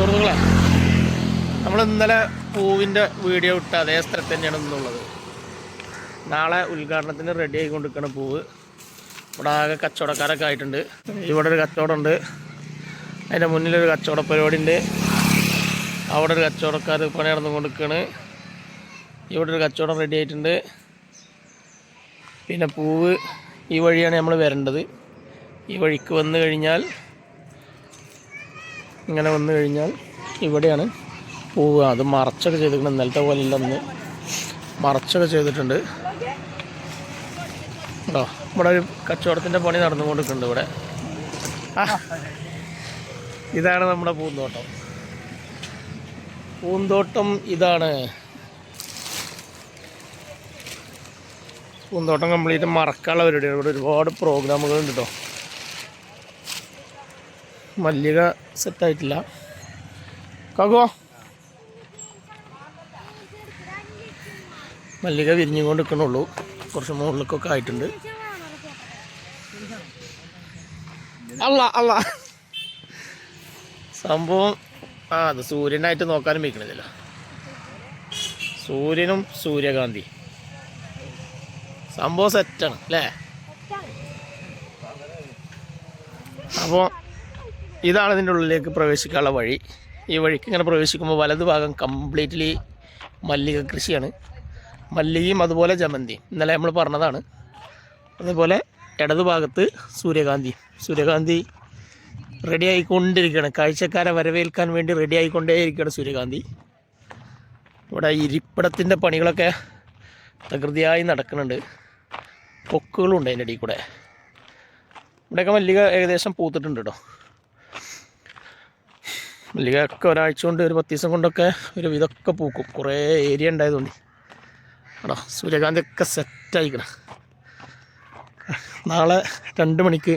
സുഹൃത്തുക്കളെ നമ്മൾ ഇന്നലെ പൂവിന്റെ വീഡിയോ ഇട്ട അതേ സ്ഥലത്ത് തന്നെയാണ് ഇന്നുള്ളത്. നാളെ ഉദ്ഘാടനത്തിന് റെഡി ആയിക്കൊണ്ടിരിക്കുന്ന പൂവ്. ഇവിടെ ആകെ കച്ചവടക്കാരൊക്കെ ആയിട്ടുണ്ട്. ഇവിടെ ഒരു കച്ചവടമുണ്ട്. അതിന്റെ മുന്നിലൊരു കച്ചവട പരിപാടി ഉണ്ട് അവിടെ ഒരു കച്ചവടക്കാർ പണി നടന്നുകൊണ്ടിരിക്കുകയാണ് ഇവിടെ ഒരു കച്ചവടം റെഡി ആയിട്ടുണ്ട്. പിന്നെ പൂവ് ഈ വഴിയാണ് നമ്മൾ വരേണ്ടത്. ഈ വഴിക്ക് വന്നു കഴിഞ്ഞാൽ ഇങ്ങനെ വന്നു കഴിഞ്ഞാൽ ഇവിടെയാണ് പൂവ്. അത് മറച്ചൊക്കെ ചെയ്തിട്ടുണ്ട് ഇന്നലത്തെ പോലെ ഇല്ലെന്ന് മറച്ചൊക്കെ ചെയ്തിട്ടുണ്ട്. കേട്ടോ ഇവിടെ ഒരു കച്ചവടത്തിന്റെ പണി നടന്നുകൊണ്ടിരിക്കുന്നുണ്ട് ഇവിടെ. ഇതാണ് നമ്മുടെ പൂന്തോട്ടം. പൂന്തോട്ടം ഇതാണ്. പൂന്തോട്ടം കംപ്ലീറ്റ് മറക്കാനുള്ള പരിപാടിയാണ്. ഇവിടെ ഒരുപാട് പ്രോഗ്രാമുകളുണ്ട് കേട്ടോ. മല്ലിക സെറ്റായിട്ടില്ല കാക്കോ മല്ലിക വിരിഞ്ഞുകൊണ്ട് നിൽക്കണുള്ളൂ കുറച്ച് മുകളിലേക്കൊക്കെ ആയിട്ടുണ്ട്. അല്ല അല്ല സംഭവം ആ അത് സൂര്യനായിട്ട് നോക്കാനും വയ്ക്കണില്ല സൂര്യനും സൂര്യകാന്തി. സംഭവം സെറ്റാണ് അല്ലേ? അപ്പോൾ ഇതാണ് ഇതിന്റെ ഉള്ളിലേക്ക് പ്രവേശിക്കാനുള്ള വഴി. ഈ വഴിക്ക് ഇങ്ങനെ പ്രവേശിക്കുമ്പോൾ വലതുഭാഗം കംപ്ലീറ്റ്ലി മല്ലിക കൃഷിയാണ്. മല്ലികയും അതുപോലെ ജമന്തിയും. ഇന്നലെ നമ്മൾ പറഞ്ഞതാണ്. അതേപോലെ ഇടതുഭാഗത്ത് സൂര്യകാന്തി. സൂര്യകാന്തി റെഡി ആയിക്കൊണ്ടിരിക്കുകയാണ്. കാഴ്ചക്കാരെ വരവേൽക്കാൻ വേണ്ടി റെഡി ആയിക്കൊണ്ടേയിരിക്കുകയാണ് സൂര്യകാന്തി. ഇവിടെ ഇരിപ്പിടത്തിന്റെ പണികളൊക്കെ തകൃതിയായി നടക്കുന്നുണ്ട്. കൊക്കുകളുണ്ട് അതിന്റെ ഇടയിൽ കൂടെ. ഇവിടെയൊക്കെ മല്ലിക ഏകദേശം പൂത്തിട്ടുണ്ട് കേട്ടോ. മല്ലിക ഒക്കെ ഒരാഴ്ച കൊണ്ട് ഒരു പത്ത് ദിവസം കൊണ്ടൊക്കെ ഒരു വിധമൊക്കെ പൂക്കും. കുറേ ഏരിയ ഉണ്ടായതുകൊണ്ട് ആണോ സൂര്യകാന്തിയൊക്കെ സെറ്റായിക്കണം നാളെ രണ്ട് മണിക്ക്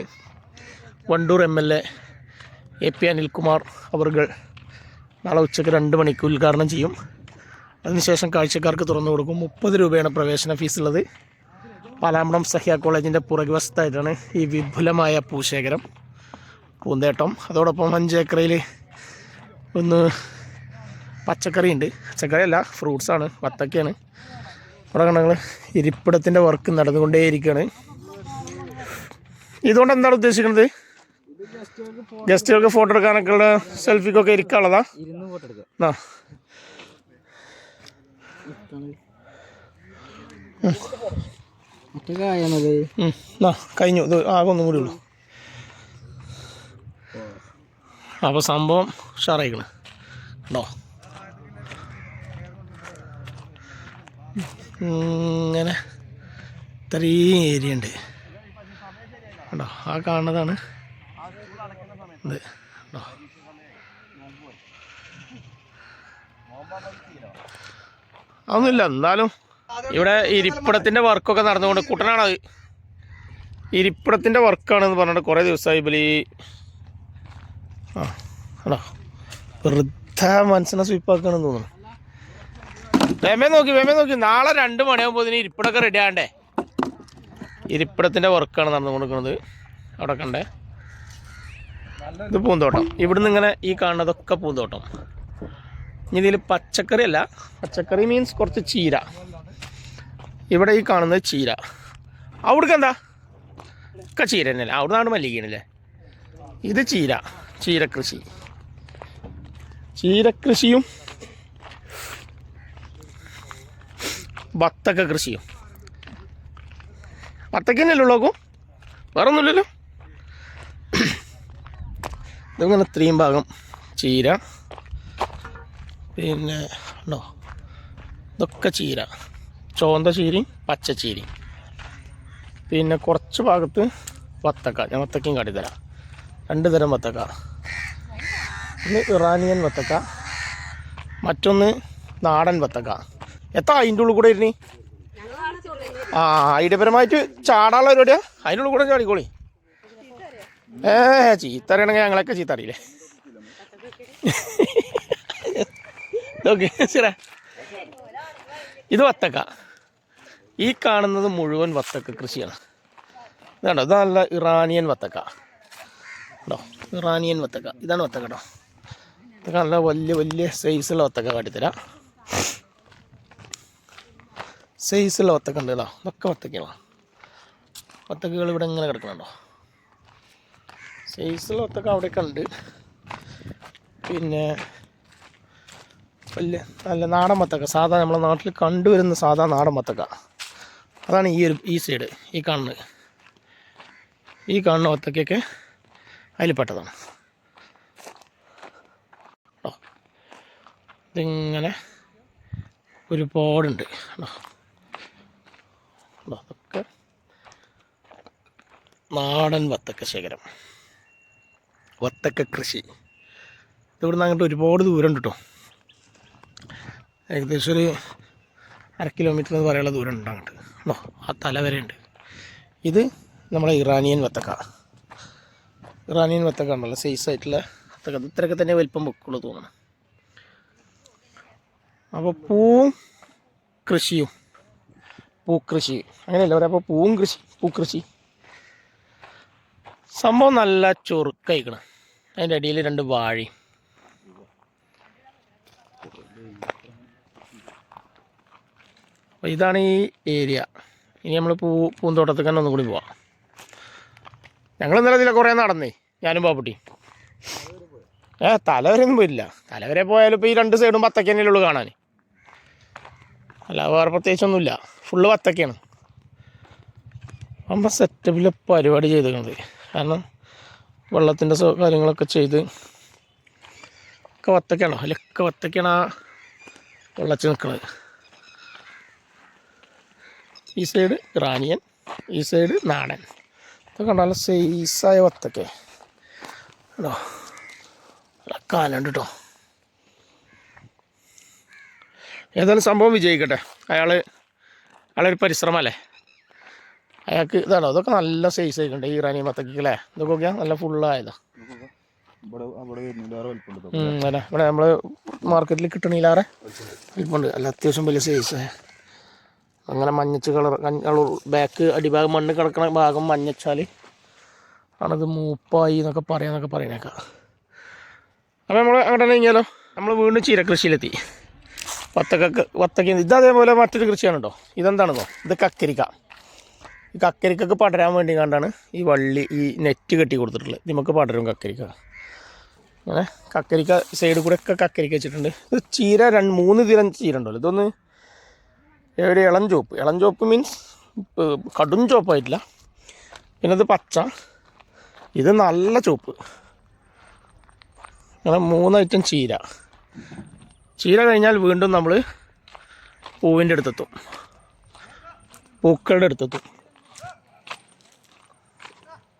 Wandoor M L A A P Anilkumar അവർകൾ നാളെ ഉച്ചയ്ക്ക് രണ്ട് മണിക്ക് ഉദ്ഘാടനം ചെയ്യും. അതിനുശേഷം കാഴ്ചക്കാർക്ക് തുറന്നു കൊടുക്കും. മുപ്പത് രൂപയാണ് പ്രവേശന ഫീസുള്ളത് പാലാമ്പണം സഹ്യ കോളേജിന്റെ പുറകുവശത്തായിട്ടാണ് ഈ വിപുലമായ പൂശേഖരം പൂന്തേട്ടം. അതോടൊപ്പം അഞ്ചേക്കറയിൽ ഒന്ന് പച്ചക്കറി ഉണ്ട് പച്ചക്കറി അല്ല ഫ്രൂട്ട്സാണ് വത്തക്കയാണ്. ഇവിടെ കണ്ടങ്ങൾ ഇരിപ്പിടത്തിന്റെ വർക്ക് നടന്നുകൊണ്ടേയിരിക്കുകയാണ് ഇതുകൊണ്ട് എന്താണ് ഉദ്ദേശിക്കുന്നത്? ഗസ്റ്റുകൾക്ക് ഫോട്ടോ എടുക്കാനൊക്കെ ഉള്ള സെൽഫിക്കൊക്കെ ഇരിക്കാനുള്ളതാ. ആ. കഴിഞ്ഞു. ഇത് ആകെ ഒന്നും കൂടി ഉള്ളൂ. അപ്പോൾ സംഭവം ഉഷാറായിക്കണ്. കണ്ടോ? ഇങ്ങനെ ഇത്രയും ഏരിയ ഉണ്ട്. കണ്ടോ? ആ കാണുന്നതാണ് ഇത്. ഉണ്ടോ അതൊന്നുമില്ല എന്നാലും ഇവിടെ ഇരിപ്പിടത്തിന്റെ വർക്കൊക്കെ നടന്നുകൊണ്ട് കുട്ടനാണത് ഇരിപ്പിടത്തിന്റെ വർക്കാണെന്ന് പറഞ്ഞിട്ട് കുറേ ദിവസമായി ബലി ആ ആണോ വെറുതെ മനസ്സിനെ സ്വീപ്പാക്കണമെന്ന് തോന്നുന്നു. വേമേ നോക്കി വേമേ നോക്കി. നാളെ രണ്ട് മണിയാകുമ്പോൾ ഇതിന് ഇരിപ്പിടൊക്കെ റെഡി ആകണ്ടേ? ഇരിപ്പിടത്തിന്റെ വർക്കാണ് നടന്നു കൊടുക്കുന്നത് അവിടെ കണ്ടേ. ഇത് പൂന്തോട്ടം. ഇവിടുന്ന് ഇങ്ങനെ ഈ കാണുന്നതൊക്കെ പൂന്തോട്ടം. ഇനി ഇതിൽ പച്ചക്കറി അല്ല. പച്ചക്കറി മീൻസ് കുറച്ച് ചീര. ഇവിടെ ഈ കാണുന്നത് ചീര. അവിടേക്ക് എന്താ? ഒക്കെ ചീര തന്നെയല്ലേ? അവിടെ നിന്നാണ് മല്ലികയാണല്ലേ ഇത് ചീര. ചീരകൃഷി ചീരകൃഷിയും വത്തക്ക കൃഷിയും വത്തക്കന്നെയല്ലേ ഉള്ളൂ വേറെ ഒന്നുമില്ലല്ലോ ഇതിങ്ങനെ ഇത്രയും ഭാഗം ചീര. പിന്നെ ഉണ്ടോ? ഇതൊക്കെ ചീര. ചോന്ത ചീരയും പച്ച ചീരയും. പിന്നെ കുറച്ച് ഭാഗത്ത് വത്തക്ക. ഞാൻ വത്തക്കയും കാട്ടിത്തരാം. രണ്ട് തരം വത്തക്ക. ഒന്ന് ഇറാനിയൻ വത്തക്ക മറ്റൊന്ന് നാടൻ വത്തക്ക. എത്താ അതിന്റെ ഉള്ളിൽ കൂടെ ഇരുന്നി? ആ ഐഡിയപരമായിട്ട് ചാടാനുള്ള പരിപാടിയാ? അതിന്റെ ഉള്ളിൽ കൂടെ ചാടിക്കോളി. ഏ ചീത്ത അറിയണമെങ്കിൽ ഞങ്ങളൊക്കെ ചീത്ത അറിയില്ലേ ഇത് വത്തക്ക. ഈ കാണുന്നത് മുഴുവൻ വത്തക്ക കൃഷിയാണ്. ഇതാണ്ടോ ഇത് നല്ല ഇറാനിയൻ വത്തക്ക. ഇറാനിയൻ വത്തക്ക. ഇതാണ് വത്തക്ക കേട്ടോ. ഇതൊക്കെ നല്ല വലിയ വലിയ സൈസുള്ള ഒത്തൊക്കെ കാട്ടിത്തരാം. സൈസുള്ള ഒത്തൊക്കെ ഉണ്ട് കേട്ടോ ഇതൊക്കെ വത്തക്കകളാണ് ഒത്തക്കുകൾ ഇവിടെ ഇങ്ങനെ കിടക്കണുണ്ടോ സൈസുള്ള വത്തക്ക അവിടെയൊക്കെ ഉണ്ട് പിന്നെ വലിയ നല്ല നാടൻ മത്തക്ക സാധാ നമ്മളെ നാട്ടിൽ കണ്ടുവരുന്ന സാധാ നാടൻ മത്തക്ക അതാണ് ഈ ഒരു ഈ സൈഡ് ഈ കാണുന്നത് ഈ കാണുന്ന ഒത്തക്കൊക്കെ അതിൽ പെട്ടതാണ് കേട്ടോ ഇതിങ്ങനെ ഒരുപാടുണ്ട്. അതൊക്കെ നാടൻ വത്തക്ക ശേഖരം. വത്തക്ക കൃഷി. ഇവിടുന്ന് അങ്ങോട്ട് ഒരുപാട് ദൂരം ഉണ്ട് കേട്ടോ ഏകദേശം ഒരു അര കിലോമീറ്റർ എന്ന് പറയാനുള്ള ദൂരം ഉണ്ട് അങ്ങോട്ട്. കേട്ടോ ആ തല വരെ ഉണ്ട് ഇത് നമ്മളെ ഇറാനിയൻ വത്തക്ക. ഇറാനിയൻ വത്തക്ക ഉണ്ടല്ലോ സൈസ് ആയിട്ടുള്ള വത്തക്ക. ഇത് ഇത്രയൊക്കെ തന്നെ വലിപ്പം വെക്കുള്ളൂ തോന്നുന്നു. അപ്പോൾ പൂവും കൃഷിയും. പൂക്കൃഷി. അങ്ങനെയല്ല പറയാം? അപ്പോൾ പൂവും കൃഷി പൂക്കൃഷി. സംഭവം നല്ല ചൊറുക്കയിക്കണം. അതിന്റെ അടിയിൽ രണ്ട് വാഴയും. ഇതാണ് ഈ ഏരിയ. ഇനി നമ്മൾ പൂ പൂന്തോട്ടത്തിൽ തന്നെ ഒന്നും കൂടി പോവാം. ഞങ്ങൾ ഇന്നലെ ഇതിലെ കുറേ നടന്നേ ഞാനും പാപ്പുട്ടി ഏ തലവരെയൊന്നും പോയില്ല തലവരെ പോയാലും ഇപ്പോൾ ഈ രണ്ട് സൈഡും പത്തക്കന്നെയുള്ളൂ കാണാൻ അല്ല വേറെ പ്രത്യേകിച്ചൊന്നുമില്ല. ഫുള്ള് വത്തക്കയാണ്. അപ്പം സെറ്റപ്പിൽ പരിപാടി ചെയ്തേക്കുന്നത് കാരണം വെള്ളത്തിന്റെ കാര്യങ്ങളൊക്കെ ചെയ്ത് ഒക്കെ വത്തക്കാണോ അതിലൊക്കെ വത്തക്കാണ് ആ വെള്ളച്ച് നിൽക്കുന്നത് ഈ സൈഡ് ഇറാനിയൻ ഈ സൈഡ് നാടൻ. ഇതൊക്കെ കണ്ടാലും സൈസായ വത്തക്കെ. കേട്ടോ കാലുണ്ട് കേട്ടോ ഏതായാലും സംഭവം വിജയിക്കട്ടെ. അയാൾ അയാളൊരു പരിശ്രമമല്ലേ അയാൾക്ക് ഇതാണോ അതൊക്കെ നല്ല സൈസ് ആയിക്കണ്ടേ ഈ റാനി വത്തക്ക് അല്ലേ? ഇതൊക്കെ നോക്കിയാൽ നല്ല ഫുള്ളായതാ അല്ല ഇവിടെ നമ്മൾ മാർക്കറ്റിൽ കിട്ടണില്ലാറെ വലിപ്പമുണ്ട് അല്ല അത്യാവശ്യം വലിയ സൈസ് അങ്ങനെ മഞ്ഞച്ച് കളർ കളർ ബാക്ക് അടിഭാഗം മണ്ണ് കിടക്കണ ഭാഗം മഞ്ഞച്ചാൽ ആണത് മൂപ്പായി എന്നൊക്കെ പറയാന്നൊക്കെ. പറയണേക്കാം അപ്പോൾ നമ്മൾ അങ്ങോട്ട് തന്നെ കഴിഞ്ഞാലോ നമ്മൾ വീണ്ടും ചീരകൃഷിയിലെത്തി. വത്തക്ക വത്തക്ക ഇത് അതേപോലെ മറ്റൊരു കൃഷിയാണ് കേട്ടോ ഇതെന്താണെന്നോ ഇത് കക്കരിക്ക. ഈ കക്കരിക്കൊക്കെ പടരാൻ വേണ്ടി കണ്ടാണ് ഈ വള്ളി ഈ നെറ്റ് കെട്ടി കൊടുത്തിട്ടുള്ളത്. നമുക്ക് പടരും കക്കരിക്ക. അങ്ങനെ കക്കരിക്ക സൈഡിൽ കൂടെ ഒക്കെ കക്കരിക്ക വെച്ചിട്ടുണ്ട്. ഇത് ചീര രണ്ട് മൂന്ന് തീരം ചീര ഉണ്ടല്ലോ. ഇതൊന്ന് ഒരു ഇളം ചോപ്പ് ഇളം ചോപ്പ് മീൻസ് കടും ചോപ്പായിട്ടില്ല പിന്നെ ഇത് പച്ച. ഇത് നല്ല ചോപ്പ് അങ്ങനെ മൂന്ന് ഐറ്റം ചീര. ചീര കഴിഞ്ഞാൽ വീണ്ടും നമ്മൾ പൂവിന്റെ അടുത്തെത്തും. പൂക്കളുടെ അടുത്തെത്തും.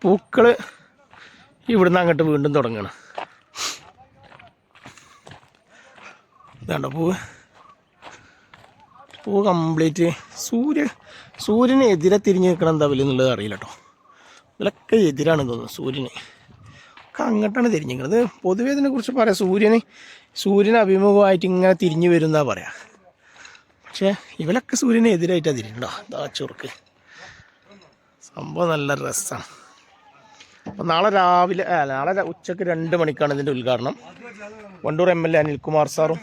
പൂക്കൾ ഇവിടുന്ന് അങ്ങോട്ട് വീണ്ടും തുടങ്ങണം. ഇതാണ്ടോ പൂവ്? പൂ കംപ്ലീറ്റ്. സൂര്യ സൂര്യനെതിരെ തിരിഞ്ഞ് നിൽക്കണം എന്താ വലിയ എന്നുള്ളത് അറിയില്ല കേട്ടോ. ഇതിലൊക്കെ എതിരാണ് തോന്നുന്നു സൂര്യന്. ഒക്കെ അങ്ങോട്ടാണ് തിരിഞ്ഞിരിക്കുന്നത്. പൊതുവേ ഇതിനെക്കുറിച്ച് പറയാം. സൂര്യന് സൂര്യന് അഭിമുഖമായിട്ട് ഇങ്ങനെ തിരിഞ്ഞു വരുന്നതാണ് പറയാ. പക്ഷേ ഇവരൊക്കെ സൂര്യന് എതിരായിട്ടാണ് തിരിഞ്ഞോ ഇതാ ചുറുക്ക്. സംഭവം നല്ല രസമാണ് അപ്പം നാളെ രാവിലെ നാളെ ഉച്ചയ്ക്ക് രണ്ട് മണിക്കാണ് ഇതിന്റെ ഉദ്ഘാടനം. Wandoor M L A Anilkumar സാറും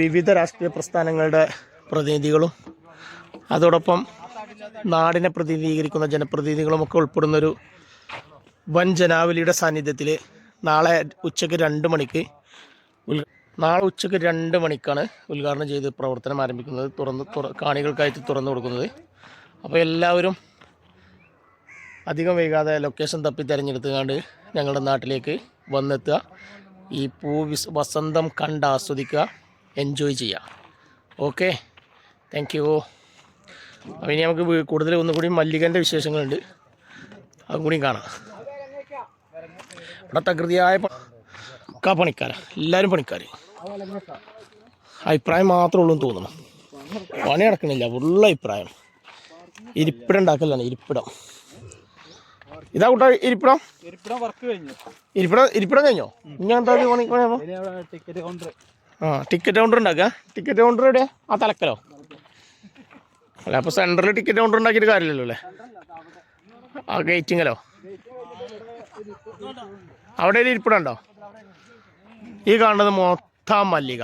വിവിധ രാഷ്ട്രീയ പ്രസ്ഥാനങ്ങളുടെ പ്രതിനിധികളും അതോടൊപ്പം നാടിനെ പ്രതിനിധീകരിക്കുന്ന ജനപ്രതിനിധികളുമൊക്കെ ഉൾപ്പെടുന്നൊരു വൻ ജനാവലിയുടെ സാന്നിധ്യത്തിൽ നാളെ ഉച്ചയ്ക്ക് രണ്ട് മണിക്ക് നാളെ ഉച്ചയ്ക്ക് രണ്ട് മണിക്കാണ് ഉദ്ഘാടനം ചെയ്ത് പ്രവർത്തനം ആരംഭിക്കുന്നത്. തുറന്ന് തുറ കാണികൾക്കായിട്ട് തുറന്നു കൊടുക്കുന്നത്. അപ്പോൾ എല്ലാവരും അധികം വൈകാതെ ലൊക്കേഷൻ തപ്പി തിരഞ്ഞെടുത്തുകൊണ്ട് ഞങ്ങളുടെ നാട്ടിലേക്ക് വന്നെത്തുക. ഈ പൂ വിസ് വസന്തം കണ്ട് ആസ്വദിക്കുക. എൻജോയ് ചെയ്യുക. ഓക്കെ താങ്ക് യു അപ്പോൾ ഇനി നമുക്ക് കൂടുതൽ ഒന്നുകൂടി മല്ലികന്റെ വിശേഷങ്ങളുണ്ട്. അതും കൂടി കാണാം. ഇവിടെ തകൃതിയായ ഒക്കെ പണിക്കാരാ. എല്ലാവരും പണിക്കാർ അഭിപ്രായം മാത്രമേ ഉള്ളൂ എന്ന് തോന്നുന്നു. പണി നടക്കണില്ല. ഫുള്ള് അഭിപ്രായം. ഇരിപ്പിടം ഉണ്ടാക്കലാണ് ഇരിപ്പിടം. ഇതാ കൂട്ടാ ഇരിപ്പിടം? ഇരിപ്പിടം വർക്ക് ഇരിപ്പിടം ഇരിപ്പിടം കഴിഞ്ഞോ? ഇനി എന്താ ടിക്കറ്റ് കൗണ്ടർ ആ ടിക്കറ്റ് കൗണ്ടർ ഉണ്ടാക്കുക. ടിക്കറ്റ് കൗണ്ടർ എവിടെ ആ തലക്കലോ. അല്ല അപ്പോൾ സെന്ററിൽ ടിക്കറ്റ് കൗണ്ടർ ഉണ്ടാക്കിയിട്ട് കാര്യമില്ലല്ലോ അല്ലേ? ആ ഗേറ്റിങ്ങലോ അവിടെ ഒരു ഇരിപ്പിടം ഈ കാണുന്നത് മൊത്തം മല്ലിക.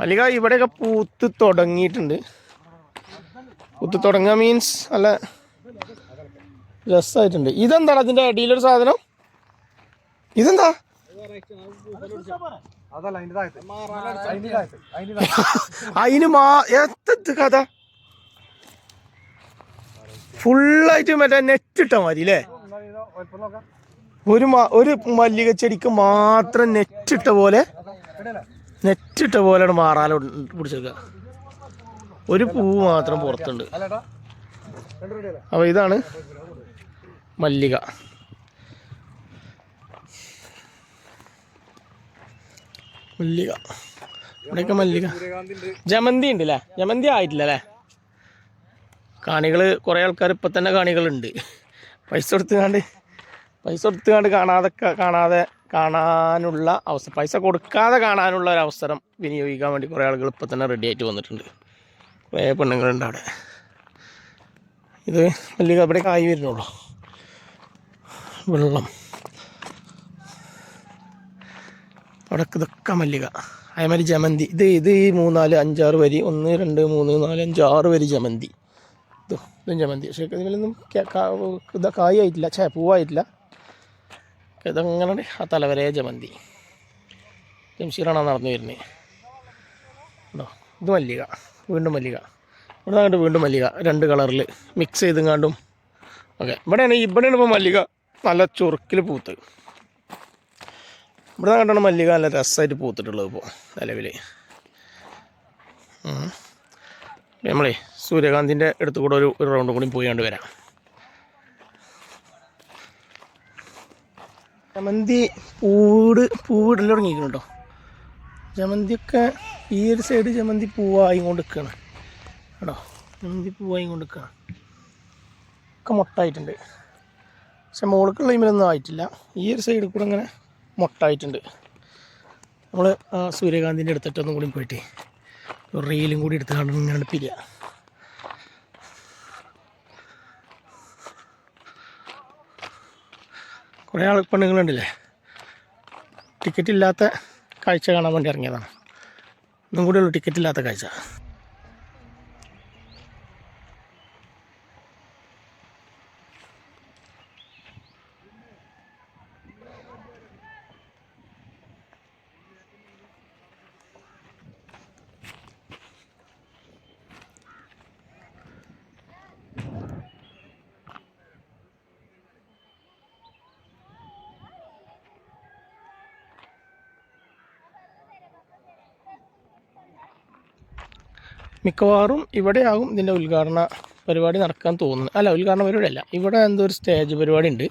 മല്ലിക ഇവിടെയൊക്കെ പൂത്ത് തുടങ്ങിയിട്ടുണ്ട്. പൂത്ത് തുടങ്ങുക മീൻസ് നല്ല രസമായിട്ടുണ്ട് ഇതെന്താണ് അതിന്റെ അടിയിലൊരു സാധനം? ഇതെന്താ? അതിന് മാ എത്ത കഥ? ഫുള്ളായിട്ട് മറ്റേ നെറ്റ് ഇട്ട മതി അല്ലേ ഒരു ഒരു മല്ലിക ചെടിക്ക് മാത്രം നെറ്റിട്ട പോലെ നെറ്റിട്ട പോലെയാണ് മാറാല പിടിച്ചേക്കുക ഒരു പൂവ് മാത്രം പുറത്തുണ്ട്. അപ്പൊ അപ്പോൾ ഇതാണ് മല്ലിക. മല്ലിക. ഇവിടെയൊക്കെ മല്ലിക. ജമന്തി ഉണ്ട് അല്ലേ ജമന്തി ആയിട്ടില്ല അല്ലേ കാണികൾ കുറേ ആൾക്കാർ ഇപ്പൊ തന്നെ കാണികളുണ്ട്. പൈസ കൊടുത്തുകാണ്ട് പൈസ കൊടുത്തുകാണ്ട് കാണാതെ കാണാതെ കാണാനുള്ള അവസരം പൈസ കൊടുക്കാതെ കാണാനുള്ള ഒരു അവസരം വിനിയോഗിക്കാൻ വേണ്ടി കുറേ ആളുകൾ ഇപ്പം തന്നെ റെഡി ആയിട്ട് വന്നിട്ടുണ്ട്. കുറേ പെണ്ണുങ്ങളുണ്ട് അവിടെ. ഇത് വലിയ ഇവിടെ കായ് വരുന്നുള്ളൂ. വെള്ളം. അവിടെ ഇതൊക്കെ മല്ലിക. അതേമാതിരി ജമന്തി. ഇത് ഇത് മൂന്നാൽ അഞ്ചാറ് വരി ഒന്ന് രണ്ട് മൂന്ന് നാല് അഞ്ച് ആറ് വരി ജമന്തി. ഇത് പക്ഷേ ഇതിലൊന്നും ഇത് കായായിട്ടില്ല ചേ പൂവായിട്ടില്ല. ഇതങ്ങനെ ആ തലവരെ ജമന്തി. ജംഷീറാണ് നടന്നു വരുന്നത് കേട്ടോ ഇത് മല്ലിക. വീണ്ടും മല്ലിക. ഇവിടെ അങ്ങോട്ട് വീണ്ടും മല്ലിക. രണ്ട് കളറിൽ മിക്സ് ചെയ്തുങ്ങാണ്ടും. ഓക്കെ ഇവിടെയാണ് ഇവിടെയാണ് ഇപ്പോൾ മല്ലിക നല്ല ചുറുക്കിൽ പൂത്ത്. ഇവിടെ കണ്ടാണ് മല്ലിക നല്ല രസമായിട്ട് പൂത്തിട്ടുള്ളത് ഇപ്പോൾ നിലവിൽ നമ്മളേ സൂര്യകാന്തിന്റെ അടുത്ത് കൂടെ ഒരു ഒരു റൗണ്ട് കൂടി പോയി വരാം. ജമന്തി പൂട് പൂവിടൽ തുടങ്ങിയിരിക്കുന്നു കേട്ടോ ജമന്തിയൊക്കെ ഈ ഒരു സൈഡ് ജമന്തി പൂവായി കൊണ്ട് നിൽക്കുകയാണ് കേട്ടോ ജമന്തി പൂവായി കൊണ്ട് നിൽക്കുകയാണ് ഒക്കെ മൊട്ടായിട്ടുണ്ട്. പക്ഷെ മുകൾക്കുള്ള ഇമലൊന്നും ആയിട്ടില്ല. ഈ ഒരു സൈഡിൽ കൂടെ ഇങ്ങനെ മൊട്ടായിട്ടുണ്ട്. നമ്മൾ സൂര്യകാന്തിന്റെ അടുത്തിട്ടൊന്നും കൂടി പോയിട്ട്. റീലും കൂടി എടുത്ത് കാണണം ഇങ്ങനെ പിരിയ. കുറേ ആൾ പെണ്ണുങ്ങളുണ്ടല്ലേ? ടിക്കറ്റ് ഇല്ലാത്ത കാഴ്ച കാണാൻ വേണ്ടി ഇറങ്ങിയതാണ്. ഒന്നും കൂടെ ഉള്ളു ടിക്കറ്റ് ഇല്ലാത്ത കാഴ്ച. മിക്കവാറും ഇവിടെയാകും ഇതിന്റെ ഉദ്ഘാടന പരിപാടി നടക്കാൻ തോന്നുന്നത്. അല്ല ഉദ്ഘാടന പരിപാടി അല്ല ഇവിടെ എന്തോ ഒരു സ്റ്റേജ് പരിപാടി ഉണ്ട്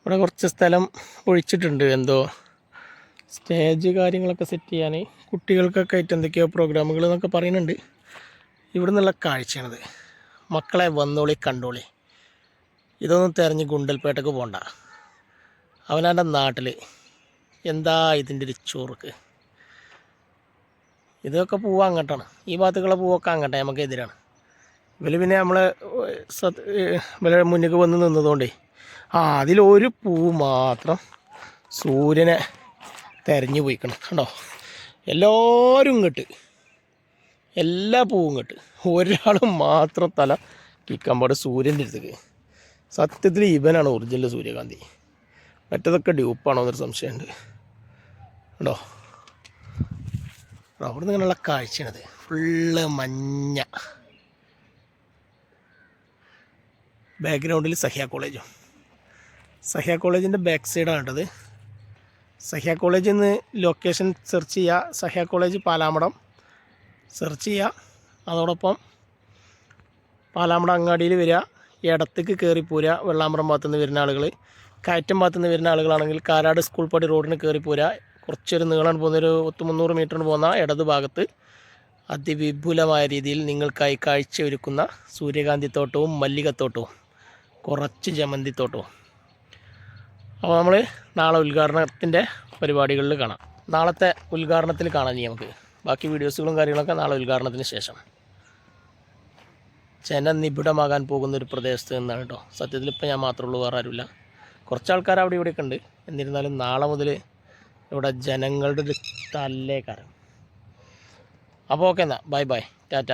ഇവിടെ കുറച്ച് സ്ഥലം ഒഴിച്ചിട്ടുണ്ട് എന്തോ. സ്റ്റേജ് കാര്യങ്ങളൊക്കെ സെറ്റ് ചെയ്യാൻ കുട്ടികൾക്കൊക്കെ ആയിട്ട് എന്തൊക്കെയോ പ്രോഗ്രാമുകൾ എന്നൊക്കെ പറയുന്നുണ്ട്. ഇവിടെ നിന്നുള്ള കാഴ്ചയാണിത്. മക്കളെ വന്നോളി കണ്ടോളി. ഇതൊന്നും തിരഞ്ഞ് ഗുണ്ടൽപേട്ടക്ക് പോണ്ട. അവനാന്റെ നാട്ടിൽ എന്താ ഇതിന്റെ ഒരു ചൊറുക്ക് ഇതൊക്കെ പൂവ് അങ്ങോട്ടാണ്. ഈ ഭാഗത്തുള്ള പൂവൊക്കെ അങ്ങോട്ടെ നമുക്ക് എതിരാണ്. ഇവർ പിന്നെ നമ്മളെ ഇവരെ മുന്നിൽ വന്ന് നിന്നതുകൊണ്ടേ ആ അതിലൊരു പൂവ് മാത്രം സൂര്യനെ തെരഞ്ഞു പോയിക്കണം. കണ്ടോ? എല്ലാവരും ഇങ്ങോട്ട്. എല്ലാ പൂവും ഇങ്ങോട്ട്. ഒരാളും മാത്രം തല കിക്കമ്പാട് സൂര്യന്റെ അടുത്തേക്ക്. സത്യത്തിൽ ഇവനാണ് ഒറിജിനൽ സൂര്യകാന്തി. മറ്റതൊക്കെ ഡ്യൂപ്പാണോ എന്നൊരു സംശയമുണ്ട്. കണ്ടോ? അവിടെ നിന്ന് ഇങ്ങനെയുള്ള കാഴ്ചയാണത്. ഫുള്ള് മഞ്ഞ. ബാക്ക്ഗ്രൗണ്ടിൽ സഹ്യ കോളേജും. സഹ്യ കോളേജിന്റെ ബാക്ക് സൈഡാണ് കേട്ടത്. സഹ്യ കോളേജിൽ നിന്ന് ലൊക്കേഷൻ സെർച്ച് ചെയ്യുക സഹ്യ കോളേജ് പാലാമടം സെർച്ച് ചെയ്യുക അതോടൊപ്പം പാലാമട അങ്ങാടിയിൽ വരിക. ഇടത്തേക്ക് കയറി പോരുക. വെള്ളാമ്പ്രം ഭാഗത്തുനിന്ന് വരുന്ന ആളുകൾ കയറ്റം ഭാഗത്തുനിന്ന് വരുന്ന ആളുകളാണെങ്കിൽ കാരാട് സ്കൂൾ പടി റോഡിന് കയറി പോരുക. കുറച്ചൊരു നീളം പോകുന്നൊരു പത്ത് മുന്നൂറ് മീറ്ററിന് പോകുന്ന ഇടത് ഭാഗത്ത് അതിവിപുലമായ രീതിയിൽ നിങ്ങൾക്കായി കാഴ്ച ഒരുക്കുന്ന സൂര്യകാന്തിത്തോട്ടവും മല്ലികത്തോട്ടവും കുറച്ച് ജമന്തി തോട്ടവും അപ്പോൾ നമ്മൾ നാളെ ഉദ്ഘാടനത്തിന്റെ പരിപാടികളിൽ കാണാം. നാളത്തെ ഉദ്ഘാടനത്തിൽ കാണാം ഇനി നമുക്ക്. ബാക്കി വീഡിയോസുകളും കാര്യങ്ങളൊക്കെ നാളെ ഉദ്ഘാടനത്തിന് ശേഷം. ജനനിബിഡമാകാൻ പോകുന്ന ഒരു പ്രദേശത്ത് നിന്നാണ് കേട്ടോ. സത്യത്തിൽ ഇപ്പം ഞാൻ മാത്രമേ ഉള്ളൂ വേറെ ആരുമില്ല. കുറച്ച് ആൾക്കാർ അവിടെ ഇവിടെയൊക്കെ ഉണ്ട്. എന്നിരുന്നാലും നാളെ മുതൽ ഇവിടെ ജനങ്ങളുടെ ഒരു തല്ലേക്കാരം. അപ്പോൾ ഓക്കെ എന്നാൽ ബൈ ബൈ ടാറ്റ